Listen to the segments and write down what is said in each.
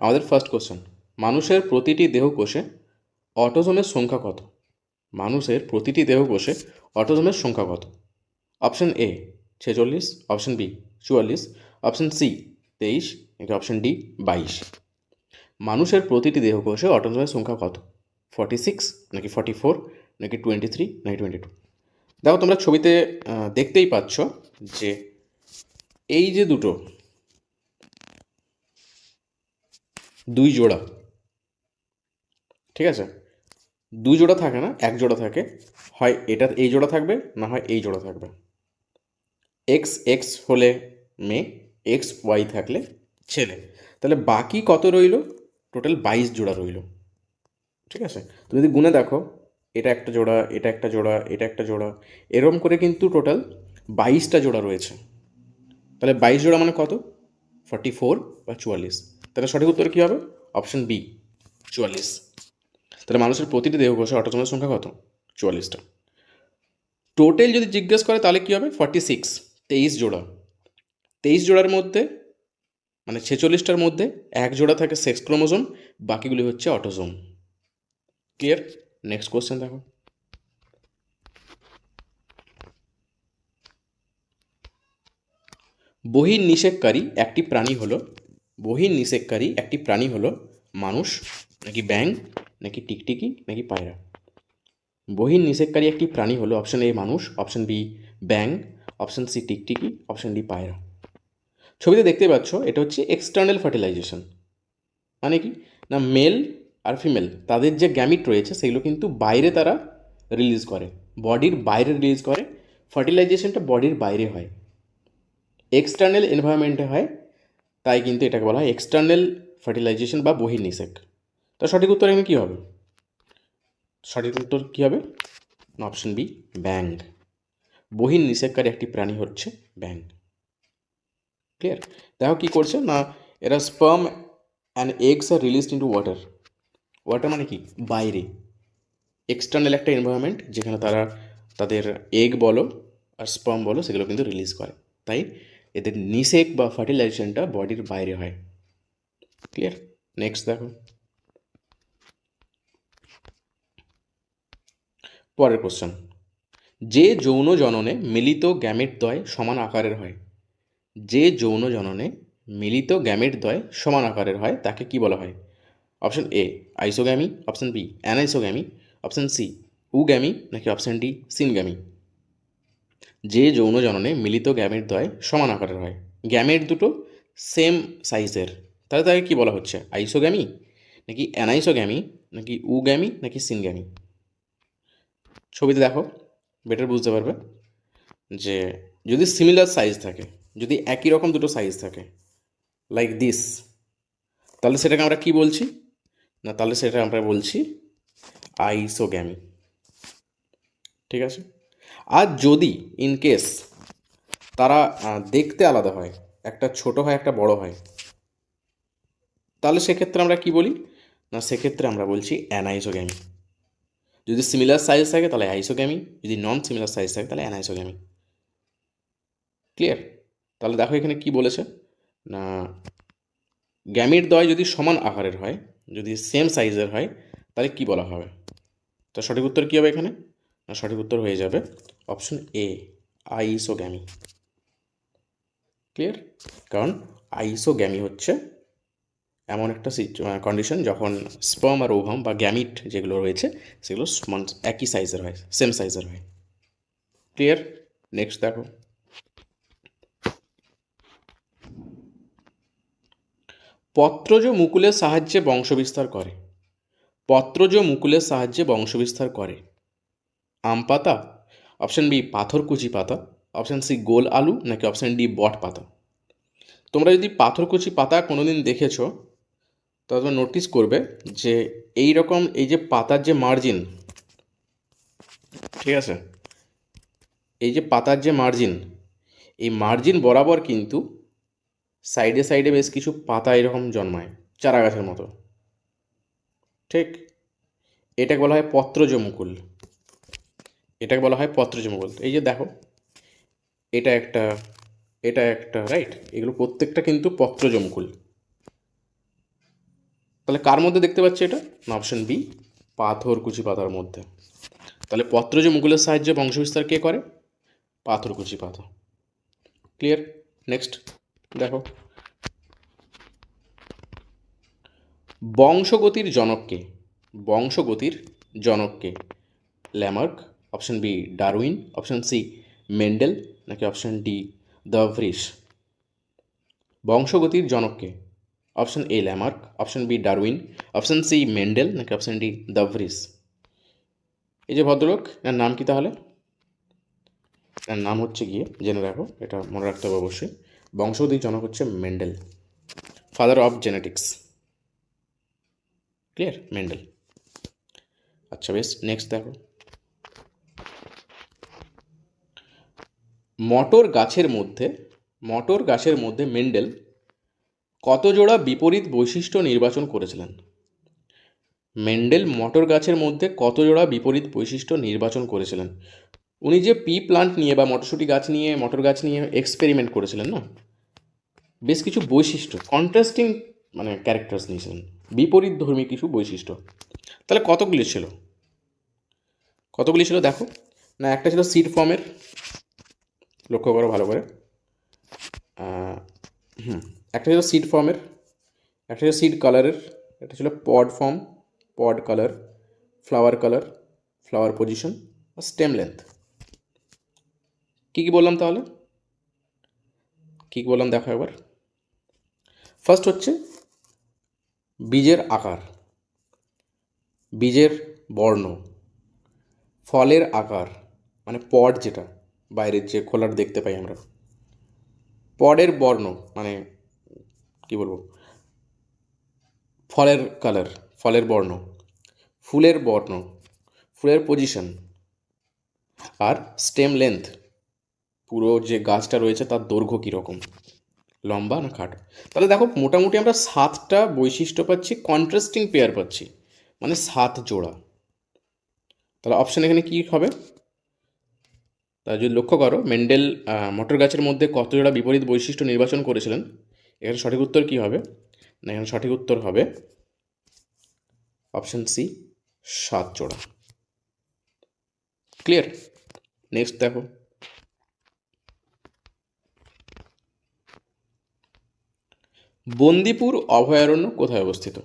আমাদের first question মানুষের প্রতিটি দেহকোষে অটোজোমের সংখ্যা কত? মানুষের প্রতিটি দেহকোষে অটোজোমের সংখ্যা কত? অপশন এ ছেচল্লিশ অপশন বি চুয়াল্লিশ অপশন সি তেইশ নাকি অপশন ডি বাইশ। মানুষের প্রতিটি দেহকোষে অটোজোমের সংখ্যা কত? ফর্টি সিক্স নাকি ফর্টি ফোর নাকি টোয়েন্টি থ্রি নাকি টোয়েন্টি টু দেখো, তোমরা ছবিতে দেখতেই পাচ্ছ যে এই যে দুটো দুই জোড়া। ঠিক আছে? দুই জোড়া থাকে না, এক জোড়া থাকে। হয় এটা এই জোড়া থাকবে, না হয় এই জোড়া থাকবে। এক্স এক্স হলে মেয়ে এক্স ওয়াই থাকলে ছেলে। তাহলে বাকি কত রইল? টোটাল বাইশ জোড়া রইল। ঠিক আছে? তুমি যদি গুনে দেখো, এটা একটা জোড়া, এটা একটা জোড়া, এটা একটা জোড়া এরকম করে কিন্তু টোটাল বাইশটা জোড়া রয়েছে। তাহলে বাইশ জোড়া মানে কত? ফর্টি ফোর বা চুয়াল্লিশ। তাহলে সঠিক উত্তর কী হবে? অপশন বি, চুয়াল্লিশ। তাহলে মানুষের প্রতিটি দেহকোষে অটোজোমের সংখ্যা কত? চুয়াল্লিশটা। টোটাল যদি জিজ্ঞেস করে তাহলে কী হবে? ফর্টি সিক্স তেইশ জোড়া। তেইশ জোড়ার মধ্যে মানে ছেচল্লিশটার মধ্যে এক জোড়া থাকে সেক্স ক্রোমোজোম বাকিগুলি হচ্ছে অটোজোম ক্লিয়ার নেক্সট কোশ্চেন দেখো। বহির নিষেককারী একটি প্রাণী হলো বহির নিষেককারী একটি প্রাণী হলো মানুষ, নাকি ব্যাং নাকি টিকটিকি, নাকি পায়রা। বহির নিষেককারী একটি প্রাণী হলো অপশন এ মানুষ অপশন বি ব্যাং অপশন সি টিকটিকি অপশন ডি পায়রা। ছবিতে দেখতে পাচ্ছ, এটা হচ্ছে এক্সটার্নাল ফার্টিলাইজেশন মানে কি? না মেল আর ফিমেল তাদের যে গ্যামিট রয়েছে, সেগুলো কিন্তু বাইরে তারা রিলিজ করে। বডির বাইরে রিলিজ করে ফার্টিলাইজেশনটা বডির বাইরে হয়। এক্সটার্নাল এনভায়রনমেন্টে হয় তাই কিন্তু এটাকে বলা হয় এক্সটার্নাল ফার্টিলাইজেশন বা বহির্নিষেক তো সঠিক উত্তর এখানে কী হবে? সঠিক উত্তর কী হবে? অপশন বি ব্যাং বহির্নিষেককারী একটি প্রাণী হচ্ছে ব্যাং ক্লিয়ার দেখো কী করছে? না, এরা sperm and eggs are released into water water মানে কি? বাইরে। এক্সটার্নাল একটা এনভায়রনমেন্ট যেখানে তারা তাদের এগ বলো আর স্পার্ম বলো, সেগুলো কিন্তু রিলিজ করে। তাই এদের নিষেক বা ফার্টিলাইজেশনটা বডির বাইরে হয়। ক্লিয়ার নেক্সট দেখো। পরের কোশ্চেন যে যৌন জননে মিলিত গ্যামেট দ্বয় সমান আকারের হয়। যে যৌন জননে মিলিত গ্যামেট দ্বয় সমান আকারের হয়, তাকে কি বলা হয়? Option A isogamy option B anisogamy option C oogamy নাকি অপশন ডি সিনগ্যামি যে যৌন জননে মিলিত গ্যামেট দ্বয় সমান আকারের হয়। গ্যামেট দুটো সেম সাইজের তাহলে তাকে কি বলা হচ্ছে? আইসোগ্যামি? নাকি অ্যানাইসোগ্যামি? নাকি উগ্যামি? নাকি সিনগ্যামি? ছবিতে দেখো বেটার বুঝতে পারবে যে যদি সিমিলার সাইজ থাকে, যদি একই রকম দুটো সাইজ থাকে লাইক দিস তাহলে সেটাকে আমরা কি বলছি? না, তাহলে সেটা আমরা বলছি আইসোগ্যামি। ঠিক আছে? আর যদি ইন কেস তারা দেখতে আলাদা হয়, একটা ছোট হয়, একটা বড় হয়, তাহলে সেক্ষেত্রে আমরা কি বলি? না, সেক্ষেত্রে আমরা বলছি অ্যানাইসোগ্যামি যদি সিমিলার সাইজ থাকে, তাহলে আইসোগ্যামি যদি নন সিমিলার সাইজ থাকে, তাহলে অ্যানাইসোগ্যামি ক্লিয়ার তাহলে দেখো এখানে কি বলেছে? না গ্যামির দয় যদি সমান আকারের হয়, যদি সেম সাইজের হয়, তাহলে কি বলা হবে? তো সঠিক উত্তর কী হবে এখানে? না, সঠিক উত্তর হয়ে যাবে অপশন এ, আইসোগ্যামি। ক্লিয়ার? কারণ আইসোগ্যামি হচ্ছে এমন একটা কন্ডিশন যখন স্পার্ম আর ওভাম বা গ্যামিট যেগুলো রয়েছে, সেগুলো একই সাইজের হয় সেম সাইজের হয়। ক্লিয়ার? নেক্সট দেখো। পত্রজ মুকুলের সাহায্যে বংশবিস্তার করে। পত্রজ মুকুলের সাহায্যে বংশবিস্তার করে। আম পাতা অপশান বি পাথরকুচি পাতা। অপশান সি গোল আলু, নাকি অপশান ডি বট পাতা। তোমরা যদি পাথরকুচি পাতা কোনোদিন দেখেছ তবে তোমরা নোটিস করবে যে এই রকম এই যে পাতার যে মার্জিন ঠিক আছে? এই যে পাতার যে মার্জিন এই মার্জিন বরাবর কিন্তু সাইডে সাইডে বেশ কিছু পাতা এরকম জন্মায় চারা গাছের মতো। ঠিক? এটাকে বলা হয় পত্রজ মুকুল এটাকে বলা হয় পত্রজ মুকুল এই যে দেখো, এটা একটা এটা একটা রাইট এগুলো প্রত্যেকটা কিন্তু পত্রজ মুকুল তাহলে কার মধ্যে দেখতে পাচ্ছি এটা? না অপশন বি পাথরকুচি পাতার মধ্যে। তাহলে পত্রজ মুকুলের সাহায্যে বংশবিস্তার কে করে? পাথরকুচি পাতা ক্লিয়ার নেক্সট দেখো। বংশগতির জনককে বংশগতির জনককে Lamarck option B Darwin, option C Mendel, নাকি অপশন ডি দ্য ভ্রিস বংশগতির জনককে। Option A Lamarck, option B Darwin, option C Mendel, নাকি অপশন ডি দ্য ভ্রিস এই যে ভদ্রলোক, এর নাম কি তাহলে? এর নাম হচ্ছে গিয়ে, জেনে রাখো, এটা মনে রাখতে হবে অবশ্যই, বংশগতির জনক হচ্ছে Mendel father of genetics clear Mendel. আচ্ছা বেশ নেক্সট দেখো। মটর গাছের মধ্যে, মটর গাছের মধ্যে মেন্ডেল কত জোড়া বিপরীত বৈশিষ্ট্য নির্বাচন করেছিলেন? মেন্ডেল মটর গাছের মধ্যে কত জোড়া বিপরীত বৈশিষ্ট্য নির্বাচন করেছিলেন? উনি যে পি প্লান্ট নিয়ে বা মটরশুঁটি গাছ নিয়ে, মটর গাছ নিয়ে এক্সপেরিমেন্ট করেছিলেন না? বেশ কিছু বৈশিষ্ট্য কন্ট্রাস্টিং মানে ক্যারেক্টার্স নিয়েছিলেন, বিপরীত ধর্মী কিছু বৈশিষ্ট্য। তাহলে কতগুলি ছিল? কতগুলি ছিল দেখো? না, একটা ছিল সিড ফর্মের লক্ষ্য করো ভালো করে। হুম, একটা ছিল সিড ফর্মের একটা ছিল সিড কালারের একটা ছিল pod form pod colour flower colour flower position আর স্টেম লেন্থ কী কী বললাম তাহলে? কী কী বললাম দেখো একবার। ফার্স্ট হচ্ছে বীজের আকার, বীজের বর্ণ, ফলের আকার মানে পড যেটা। বাইরের যে খোলার দেখতে পাই আমরা। পডের বর্ণ মানে কি বলব? ফলের কালার ফলের বর্ণ, ফুলের বর্ণ, ফুলের পজিশন আর স্টেম লেন্থ পুরো যে গাছটা রয়েছে তার দৈর্ঘ্য কীরকম? লম্বা না খাট? তাহলে দেখো, মোটামুটি আমরা সাতটা বৈশিষ্ট্য পাচ্ছি কন্ট্রাস্টিং পেয়ার পাচ্ছি মানে সাত জোড়া। তাহলে অপশন এখানে কী হবে? তা যদি লক্ষ্য করো, মেন্ডেল মটর গাছের মধ্যে কত জোড়া বিপরীত বৈশিষ্ট্য নির্বাচন করেছিলেন, এখানে সঠিক উত্তর কী হবে? না, এখানে সঠিক উত্তর হবে অপশন সি সাত জোড়া। ক্লিয়ার নেক্সট দেখো। বন্দিপুর অভয়ারণ্য কোথায় অবস্থিত?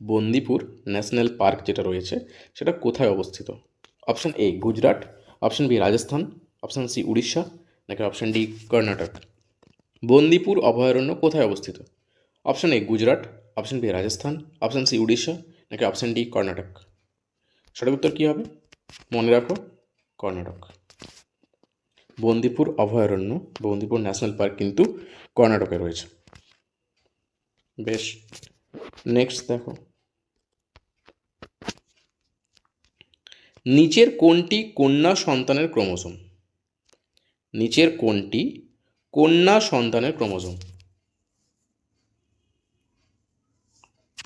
বন্দিপুর ন্যাশনাল পার্ক যেটা রয়েছে, সেটা কোথায় অবস্থিত? Option A Gujarat. Option B Rajasthan. Option C Orissa নাকি অপশন ডি কর্ণাটক বন্দিপুর, অভয়ারণ্য কোথায় অবস্থিত? Option A Gujarat option B Rajasthan option C Orissa নাকি অপশন ডি কর্ণাটক সঠিক উত্তর কী হবে? মনে রাখো কর্ণাটক বন্দিপুর, অভয়ারণ্য বন্দিপুর ন্যাশনাল পার্ক কিন্তু কর্ণাটকে রয়েছে। বেশ। নেক্সট দেখো। নিচের কোনটি কন্যা সন্তানের ক্রোমোসোম নিচের কোনটি কন্যা সন্তানের chromosome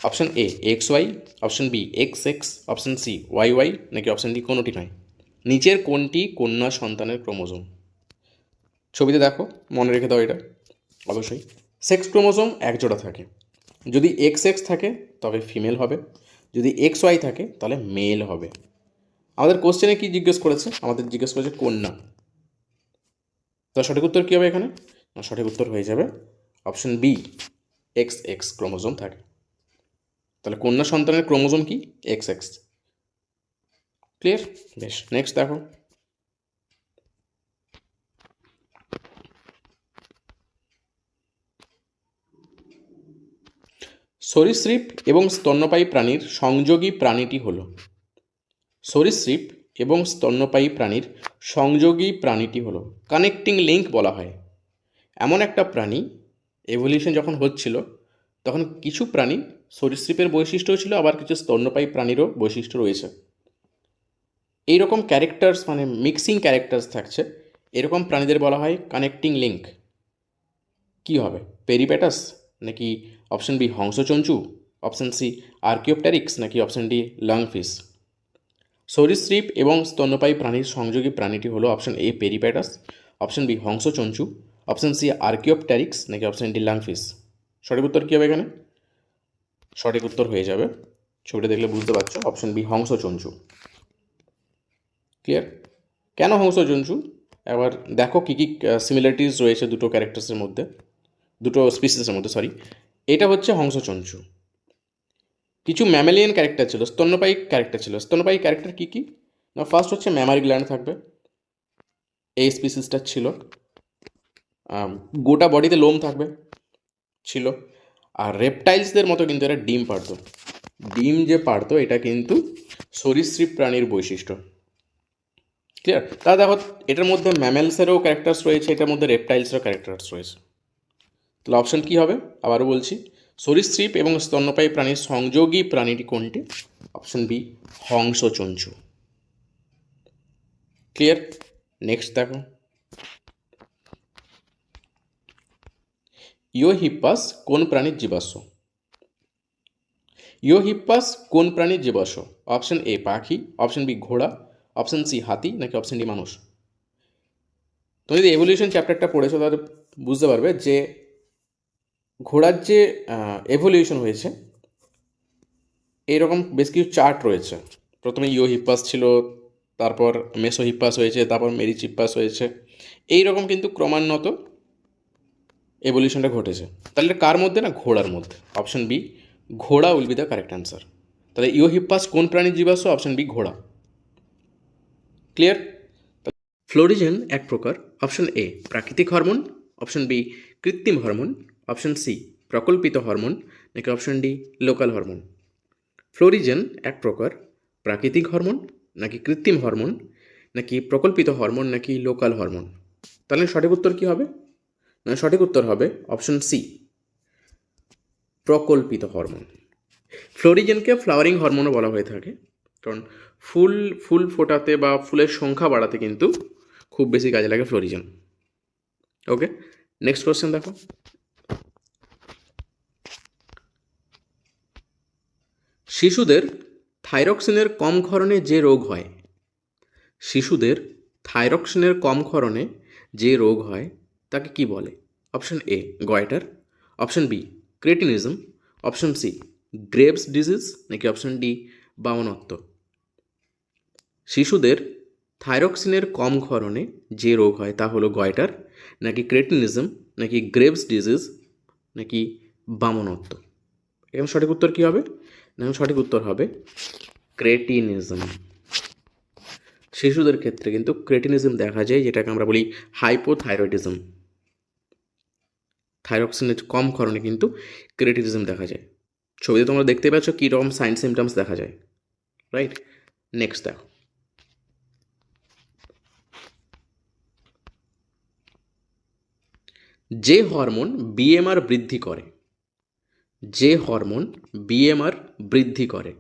option A X Y, option B X X, option C Y Y, নাকি অপশন ডি কোনোটি নয়। নিচের কোনটি কন্যা সন্তানের ক্রোমোসোম ছবিতে দেখো, মনে রেখে দাও এটা, অবশ্যই। সেক্স ক্রোমোসোম এক জোড়া থাকে। যদি এক্স এক্স থাকে, তবে ফিমেল হবে। যদি এক্স ওয়াই থাকে, তাহলে মেল হবে। আমাদের কোশ্চেনে কি জিজ্ঞেস করেছে? আমাদের জিজ্ঞেস করেছে কন্যা। তো সঠিক উত্তর কী হবে এখানে? সঠিক উত্তর হয়ে যাবে option B X X chromosome থাকে তাহলে কন্যা সন্তানের ক্রোমোজোম কি? এক্স এক্স ক্লিয়ার বেশ নেক্সট দেখো। সরীসৃপ এবং স্তন্যপায়ী প্রাণীর সংযোগী প্রাণীটি হল। সরীসৃপ এবং স্তন্যপায়ী প্রাণীর সংযোগী প্রাণীটি হলো। কানেক্টিং লিঙ্ক বলা হয়। এমন একটা প্রাণী এভলিউশন যখন হচ্ছিল, তখন কিছু প্রাণী সরীসৃপের বৈশিষ্ট্যও ছিল, আবার কিছু স্তন্যপায়ী প্রাণীরও বৈশিষ্ট্য রয়েছে। এইরকম ক্যারেক্টার্স মানে মিক্সিং ক্যারেক্টার্স থাকছে। এরকম প্রাণীদের বলা হয় কানেক্টিং লিঙ্ক কি হবে? পেরিপ্যাটাস নাকি অপশন বি হংসচঞ্চু অপশন সি আর্কিওপ্টারিক্স নাকি অপশন ডি লাংফিস সরীসৃপ এবং স্তন্যপায়ী প্রাণীর সংযোগী প্রাণীটি হলো option A Peripatus option B হংসচঞ্চু, option C আর্কিওপ্টারিক্স নাকি অপশন ডি লাংফিস। সঠিক উত্তর কী হবে এখানে? সঠিক উত্তর হয়ে যাবে। ছবিটা দেখলে বুঝতে পারছ, অপশন বি হংসচঞ্চু। ক্লিয়ার? কেন হংসচঞ্চু? এবার দেখো কী কী সিমিলারিটিস রয়েছে দুটো ক্যারেক্টার্সের মধ্যে, দুটো স্পিসিসের মধ্যে সরি এটা হচ্ছে হংসচঞ্চু। কিছু ম্যামেলিয়ান ক্যারেক্টার ছিল, স্তন্যপায়ী ক্যারেক্টার ছিল। স্তন্যপায়ী ক্যারেক্টার কী কী? না ফার্স্ট হচ্ছে ম্যামারি গ্ল্যান্ড থাকবে। এই স্পিসিসটা ছিল। গোটা বডিতে লোম থাকবে, ছিল। আর রেপটাইলসদের মতো কিন্তু এরা ডিম পারতো। ডিম যে পারতো, এটা কিন্তু সরীসৃপ প্রাণীর বৈশিষ্ট্য। ক্লিয়ার তা দেখো, এটার মধ্যে ম্যামেলসেরও ক্যারেক্টার্স রয়েছে, এটার মধ্যে রেপটাইলসেরও ক্যারেক্টার্স রয়েছে। তাহলে অপশন কী হবে? আবারও বলছি সরীসৃপ এবং স্তন্যপায়ী প্রাণীর সংযোগী প্রাণীটি কোনটি? অপশন বি হংসচঞ্চু। ক্লিয়ার নেক্সট দেখো। ইওহিপ্পাস কোন প্রাণীর জীবাশ্ম? ইওহিপ্পাস কোন প্রাণীর জীবাশ্ম? অপশন এ পাখি। অপশন বি ঘোড়া। অপশন সি হাতি, নাকি অপশন ডি মানুষ? তুমি যদি এভলিউশন চ্যাপ্টারটা পড়েছো, তাহলে বুঝতে পারবে যে ঘোড়ার যে এভলিউশন হয়েছে এইরকম বেশ কিছু চার্ট রয়েছে। প্রথমে ইওহিপ্পাস ছিল, তারপর মেসোহিপ্পাস হয়েছে, তারপর মেরিচিপ্পাস হয়েছে। এই রকম কিন্তু ক্রমান্বত এভলিউশনটা ঘটেছে। তাহলে কার মধ্যে না ঘোড়ার মধ্যে? অপশন বি ঘোড়া will be the correct answer তাহলে ইওহিপ্পাস কোন প্রাণীর জীবাশ্ম? অপশন বি ঘোড়া। ক্লিয়ার ফ্লোরিজেন এক প্রকার। অপশন এ প্রাকৃতিক হরমোন। অপশন বি কৃত্রিম হরমোন। অপশন সি, প্রকল্পিত হরমোন, নাকি option D, local hormone? Florigen এক প্রকার, প্রাকৃতিক হরমোন, নাকি কৃত্রিম হরমোন, নাকি প্রকল্পিত হরমোন, নাকি লোকাল হরমোন? তাহলে সঠিক উত্তর কী হবে? না, সঠিক উত্তর হবে অপশন সি, প্রকল্পিত হরমোন। ফ্লোরিজেনকে ফ্লাওয়ারিং হরমোনও বলা হয়ে থাকে। কারণ ফুল ফুল ফোটাতে বা ফুলের সংখ্যা বাড়াতে কিন্তু খুব বেশি কাজে লাগে ফ্লোরিজেন। ওকে, নেক্সট কোয়েশ্চেন দেখো। শিশুদের থাইরক্সিনের কম ক্ষরণে যে রোগ হয়। শিশুদের থাইরক্সিনের কম ক্ষরণে যে রোগ হয়, তাকে কি বলে? Option A goitre option B cretinism option C Graves disease নাকি অপশন ডি, বামনত্ব। শিশুদের থাইরক্সিনের কম ক্ষরণে যে রোগ হয়, তা হলো গয়টার নাকি ক্রেটিনিজম নাকি গ্রেভস ডিজিজ নাকি বামনত্ব। এখানে সঠিক উত্তর কী হবে? সঠিক উত্তর হবে ক্রেটিনিজম। শিশুদের ক্ষেত্রে কিন্তু ক্রেটিনিজম দেখা যায়, যেটাকে আমরা বলি হাইপোথাইরয়েডিজম। থাইরক্সিনের কম ক্ষরণে কিন্তু ক্রেটিনিজম দেখা যায়। ছবিতে তোমরা দেখতে পাচ্ছ কীরকম সাইন সিমটমস দেখা যায়। রাইট? নেক্সট দেখো। যে হরমোন বিএমআর বৃদ্ধি করে যে হরমোন বিএমআর বৃদ্ধি করে।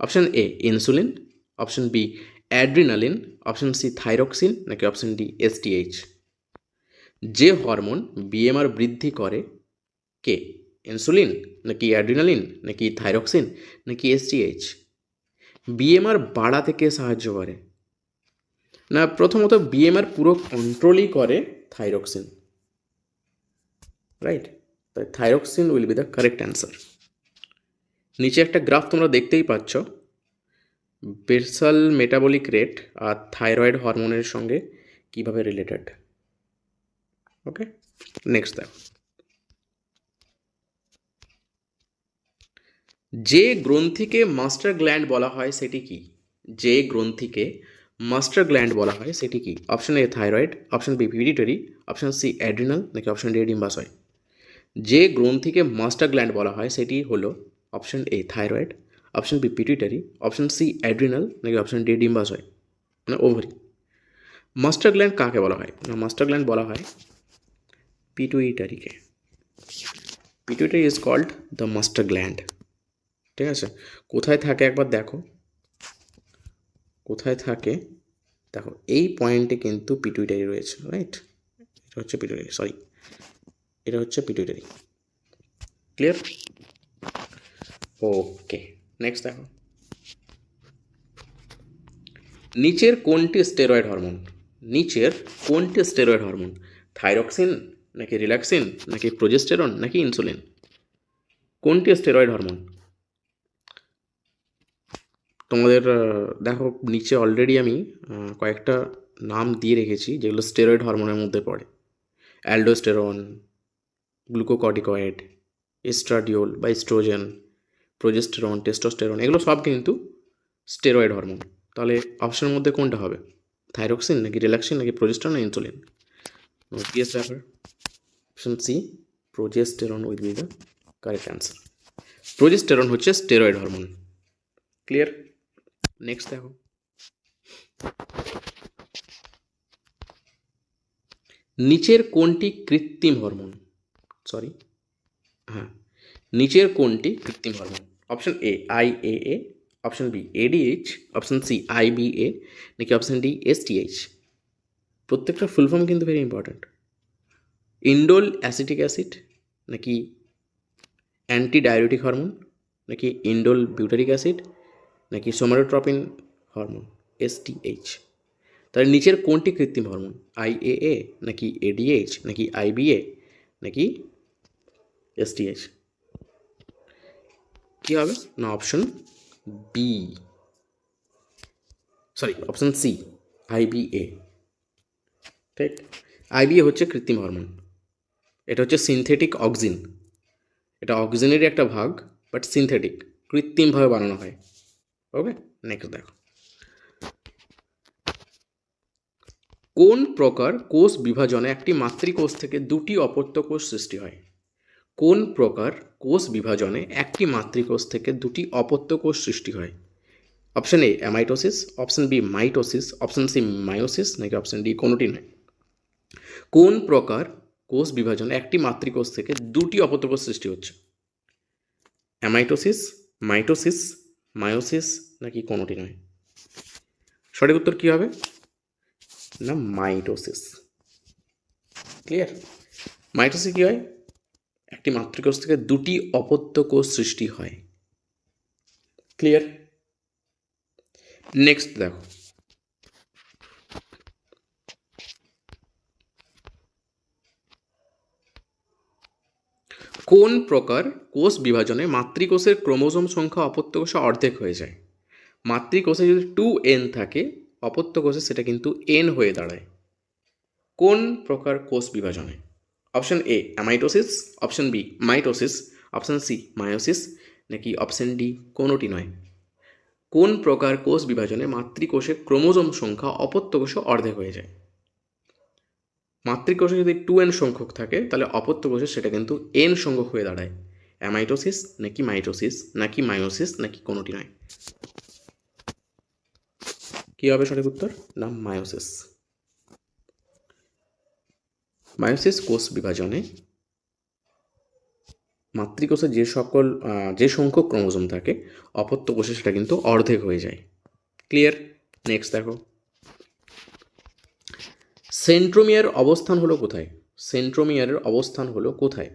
Option A insulin option B adrenaline option C thyroxine নাকি অপশন ডি এসটিএইচ যে হরমোন বিএমআর বৃদ্ধি করে কে? ইনসুলিন নাকি অ্যাড্রিনালিন নাকি থাইরক্সিন নাকি এসটিএইচ বিএমআর বাড়াতে কে সাহায্য করে? না, প্রথমত বিএমআর পুরো কন্ট্রোলই করে থাইরক্সিন রাইট তাই thyroxine will be the correct answer নিচে একটা গ্রাফ তোমরা দেখতেই পাচ্ছ। বেসাল মেটাবলিক রেট আর থাইরয়েড হরমোনের সঙ্গে কীভাবে রিলেটেড ওকে নেক্সট দেখো। যে গ্রন্থিকে মাস্টার গ্ল্যান্ড বলা হয় সেটি কি? যে গ্রন্থিকে মাস্টার গ্ল্যান্ড বলা হয় সেটি কি? Option A thyroid option B pituitary option C adrenal নাকি অপশন ডি ডিম্বাশয় যে গ্রন্থিকে মাস্টার গ্ল্যান্ড বলা হয়, সেটি হলো option A thyroid, option B pituitary, option C adrenal, নাকি অপশন ডি ডিম্বাশয় মানে ওভারি। মাস্টার গ্ল্যান্ড কাকে বলা হয়? না, মাস্টার গ্ল্যান্ড বলা হয় পিটুইটারিকে। Pituitary is called the master gland. ঠিক আছে? কোথায় থাকে একবার দেখো। কোথায় থাকে? দেখো, এই পয়েন্টে কিন্তু পিটুইটারি রয়েছে, রাইট? এটা হচ্ছে পিটুইটারি, সরি। এটা হচ্ছে পিটুইটারি ক্লিয়ার ওকে নেক্সট দেখো। নিচের কোনটি স্টেরয়েড হরমোন নিচের কোনটি স্টেরয়েড হরমোন থাইরক্সিন নাকি রিল্যাক্সিন নাকি প্রোজেস্টেরন নাকি ইনসুলিন কোনটি স্টেরয়েড হরমোন তোমাদের দেখো, নিচে অলরেডি আমি কয়েকটা নাম দিয়ে রেখেছি যেগুলো স্টেরয়েড হরমোনের মধ্যে পড়ে। অ্যালডোস্টেরন গ্লুকোকর্টিকয়েড এস্ট্রাডিওল বা এস্ট্রোজেন প্রোজেস্টেরন টেস্টোস্টেরন এগুলো সব কিন্তু স্টেরয়েড হরমোন তাহলে অপশনের মধ্যে কোনটা হবে? থাইরক্সিন নাকি রিল্যাক্সিন নাকি প্রোজেস্টেরন না insulin option C progesterone will be the correct answer progesterone হচ্ছে স্টেরয়েড হরমোন ক্লিয়ার নেক্সট দেখো। নিচের কোনটি কৃত্রিম হরমোন সরি হ্যাঁ। নিচের কোনটি? কৃত্রিম hormone option A I A A option B ADH option C I B A নাকি option D S T H প্রত্যেকটা ফুল ফর্ম কিন্তু very important indole acetic acid নাকি অ্যান্টি ডায়োটিক হরমোন নাকি indole butyric acid নাকি somatotropin hormone STH তাহলে নিচের কোনটি কৃত্রিম হরমোন আইএএ নাকি এডিএইচ নাকি আইবিএ নাকি এসটিএইচ কী হবে? না option B sorry option C IBA ঠিক আইবিএ হচ্ছে কৃত্রিম হরমোন। এটা হচ্ছে সিনথেটিক অক্সিন এটা অক্সিজেনেরই একটা ভাগ বাট সিনথেটিক কৃত্রিমভাবে বানানো হয়। ওকে নেক্সট দেখো। কোন প্রকার কোষ বিভাজনে একটি মাতৃকোষ থেকে দুটি অপত্য কোষ সৃষ্টি হয়? কোন প্রকার কোষ বিভাজনে একটি মাতৃকোষ থেকে দুটি অপত্য কোষ সৃষ্টি হয়? Option A amitosis option B mitosis option C meiosis নাকি অপশন ডি কোনোটি নয়। কোন প্রকার কোষ বিভাজনে একটি মাতৃকোষ থেকে দুটি অপত্য কোষ সৃষ্টি হচ্ছে? অ্যামাইটোসিস মাইটোসিস মায়োসিস নাকি কোনোটি নয়? সঠিক উত্তর কী হবে? না মাইটোসিস ক্লিয়ার মাইটোসিস কী হয়? একটি মাতৃকোষ থেকে দুটি অপত্য কোষ সৃষ্টি হয়। ক্লিয়ার নেক্সট দেখো। কোন প্রকার কোষ বিভাজনে মাতৃকোষের ক্রোমোজোম সংখ্যা অপত্য কোষে অর্ধেক হয়ে যায়? মাতৃকোষে যদি টু এন থাকে, অপত্য কোষে সেটা কিন্তু এন হয়ে দাঁড়ায়। কোন প্রকার কোষ বিভাজনে? Option A amitosis option B mitosis option C meiosis নাকি অপশন ডি কোনোটি নয় কোন প্রকার কোষ বিভাজনে মাতৃকোষে ক্রোমোজোম সংখ্যা অপত্য কোষে অর্ধেক হয়ে যায়? মাতৃকোষে যদি টু এন সংখ্যক থাকে, তাহলে অপত্য কোষে সেটা কিন্তু এন সংখ্যক হয়ে দাঁড়ায়। অ্যামাইটোসিস নাকি মাইটোসিস নাকি মায়োসিস নাকি কোনোটি নয় কী হবে সঠিক উত্তর? না মায়োসিস মায়োসিস কোষ বিভাজনে মাতৃকোষে যে সকল যে সংখ্যক ক্রোমোজোম থাকে, অপত্য কোষে সেটা কিন্তু অর্ধেক হয়ে যায়। ক্লিয়ার নেক্সট দেখো। সেন্ট্রোমিয়ার অবস্থান হলো কোথায়? সেন্ট্রোমিয়ারের অবস্থান হলো কোথায়?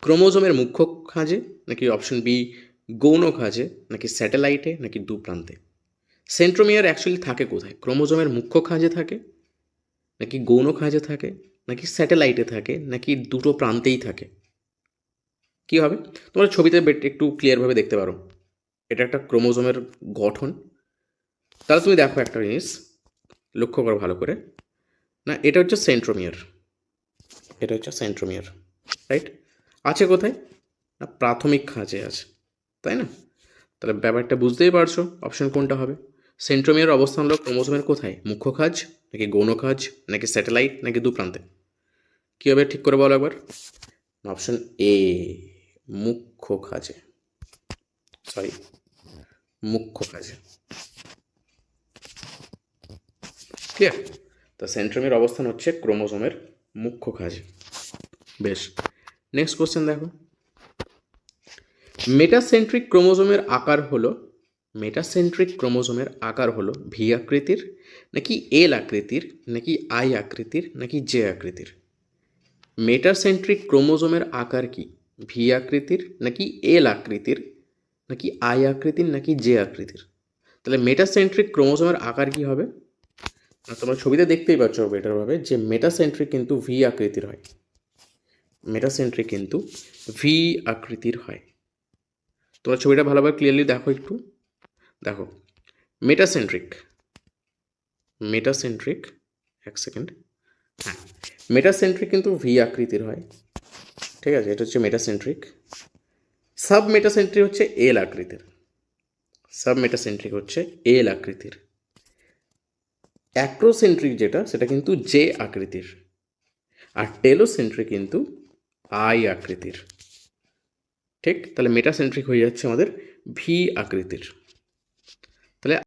ক্রোমোজোমের মুখ্য খাঁজে নাকি অপশন বি, গৌণ খাঁজে নাকি স্যাটেলাইটে নাকি দু প্রান্তে? সেন্ট্রোমিয়ার অ্যাকচুয়ালি থাকে কোথায়? ক্রোমোজোমের মুখ্য খাঁজে থাকে নাকি গৌণ খাঁজে থাকে? নাকি স্যাটেলাইটে থাকে, নাকি দুটো প্রান্তেই থাকে? কী হবে? তোমরা ছবিতে একটু ক্লিয়ারভাবে দেখতে পারো। এটা একটা ক্রোমোজোমের গঠন। তাহলে তুমি দেখো একটা জিনিস, লক্ষ্য করো ভালো করে। না, এটা হচ্ছে সেন্ট্রোমিয়ার এটা হচ্ছে সেন্ট্রোমিয়ার রাইট আছে কোথায়? না, প্রাথমিক খাঁজে আছে, তাই না? তাহলে ব্যাপারটা বুঝতেই পারছ অপশন কোনটা হবে? সেন্ট্রোমিয়ার অবস্থান হলো ক্রোমোজোমের কোথায়? মুখ্য খাজ নাকি গৌণ খাজ নাকি স্যাটেলাইট, নাকি দু প্রান্তে? কী হবে? ঠিক করে বলো একবার। অপশন এ মুখ্য খাজে সরি মুখ্য খাজে ক্লিয়ার তো সেন্ট্রোমের অবস্থান হচ্ছে ক্রোমোজোমের মুখ্য খাজে বেশ নেক্সট কোশ্চেন দেখো। মেটাসেন্ট্রিক ক্রোমোজোমের আকার হলো মেটাসেন্ট্রিক ক্রোমোজোমের আকার হলো ভি আকৃতির, নাকি এল আকৃতির, নাকি আই আকৃতির, নাকি জে আকৃতির? মেটাসেন্ট্রিক ক্রোমোজোমের আকার কি? ভি আকৃতির নাকি এল আকৃতির? নাকি আই আকৃতির নাকি জে আকৃতির? তাহলে মেটাসেন্ট্রিক ক্রোমোজোমের আকার কি হবে? না, তোমরা ছবিতে দেখতেই পাচ্ছ বেটারভাবে যে মেটাসেন্ট্রিক কিন্তু ভি আকৃতির হয়। মেটাসেন্ট্রিক কিন্তু ভি আকৃতির হয়। তোমরা ছবিটা ভালোভাবে ক্লিয়ারলি দেখো একটু। দেখো মেটাসেন্ট্রিক মেটাসেন্ট্রিক এক সেকেন্ড মেটাসেন্ট্রিক কিন্তু ভি আকৃতির হয়। ঠিক আছে, এটা হচ্ছে মেটাসেন্ট্রিক সাব মেটাসেন্ট্রিক হচ্ছে এল আকৃতির। সাব মেটাসেন্ট্রিক হচ্ছে এল আকৃতির। অ্যাক্রোসেন্ট্রিক যেটা, সেটা কিন্তু জে আকৃতির। আর টেলোসেন্ট্রিক কিন্তু আই আকৃতির। ঠিক? তাহলে মেটাসেন্ট্রিক হয়ে যাচ্ছে আমাদের ভি আকৃতির।